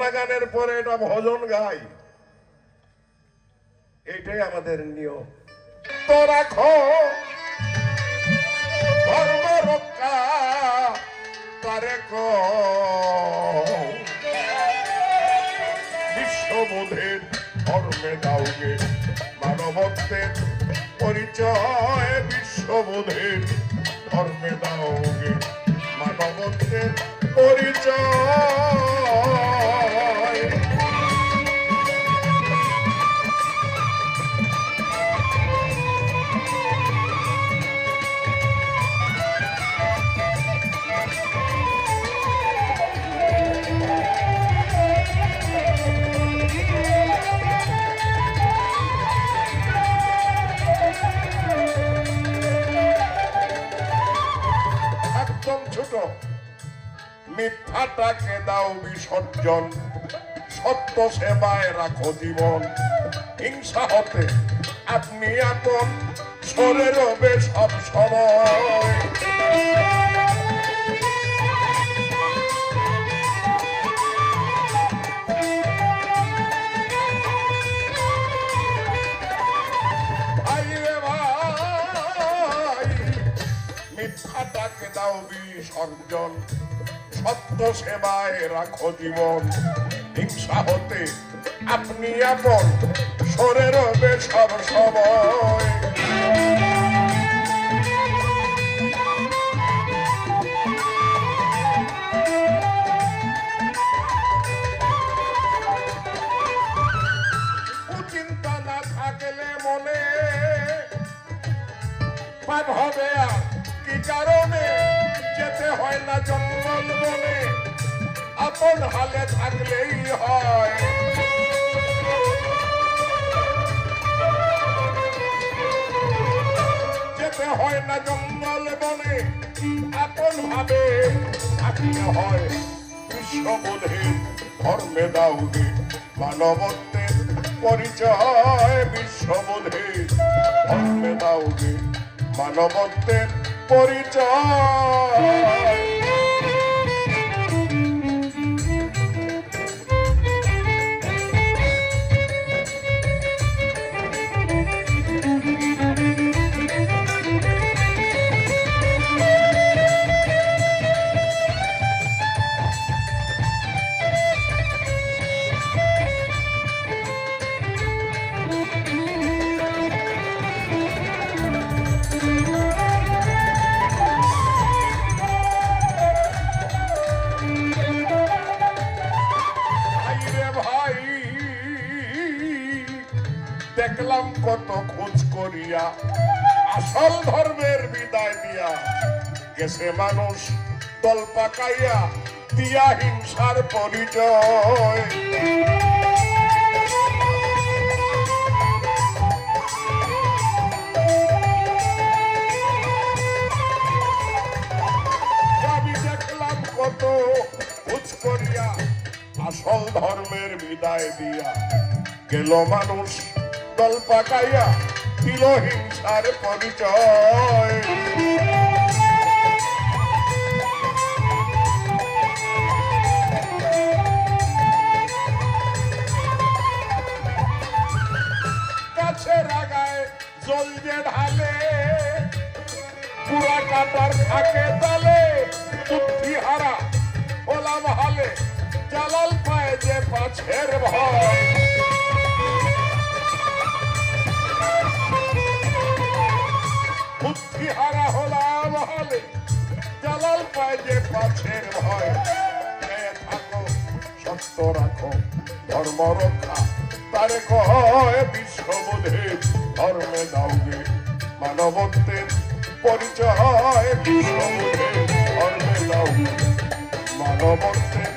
গানের পরে এটা ভজন গাই। এটাই আমাদের নিয়ম। তো রাখো, ধর্ম রক্ষা তারে বিশ্ববোধের ধর্মে দাওগে মানবত্বের পরিচয়, বিশ্ববোধের ধর্মে দাওগে মানবত্বের পরিচয়। মিথ্যাটাকে দাও বিসর্জন। সত্য সেবায় রাখো জীবন। হিংসা হতে আপনি আপন সরে রবে সব সময়। মিথ্যাটাকে দাও বিসর্জন। সত্য সেবায় রাখো জীবন। হিংসা হতে আপনি আপন, সরে রবে সব সময়। মনে হবে কি কারণে? আপন হালে থাকলেই হয়। যেতে হয় না জঙ্গল বনে, আপন ভাবে থাকতে হয়। বিশ্ববোধে ধর্মে দাউদে, মানবত্বের পরিচয়। বিশ্ববোধে ধর্মে দাউদে, মানবত্বের পরিচয়। দেখলাম কত খোঁজ করিয়া আসল ধর্মের বিদায় দিয়া গেছে মানুষ দল পাকাইয়া দিয়া হিংসার পরিচয়। কত খোঁজ করিয়া আসল ধর্মের বিদায় দিয়া গেল মানুষ দল পাকাইয়া দিল হিংসার পরিচয় হালে জালাল পায় যে পাছের ভয়। হালে জালাল পায় যে পাছের ভয়। থাকো, সত্য রাখো, ধর্ম রক্ষা। বিশ্ববোধে, ধর্মে দাওগে মানবত্বের পরিচয়। বিশ্ববোধে ধর্মে দাওগে মানবত্বের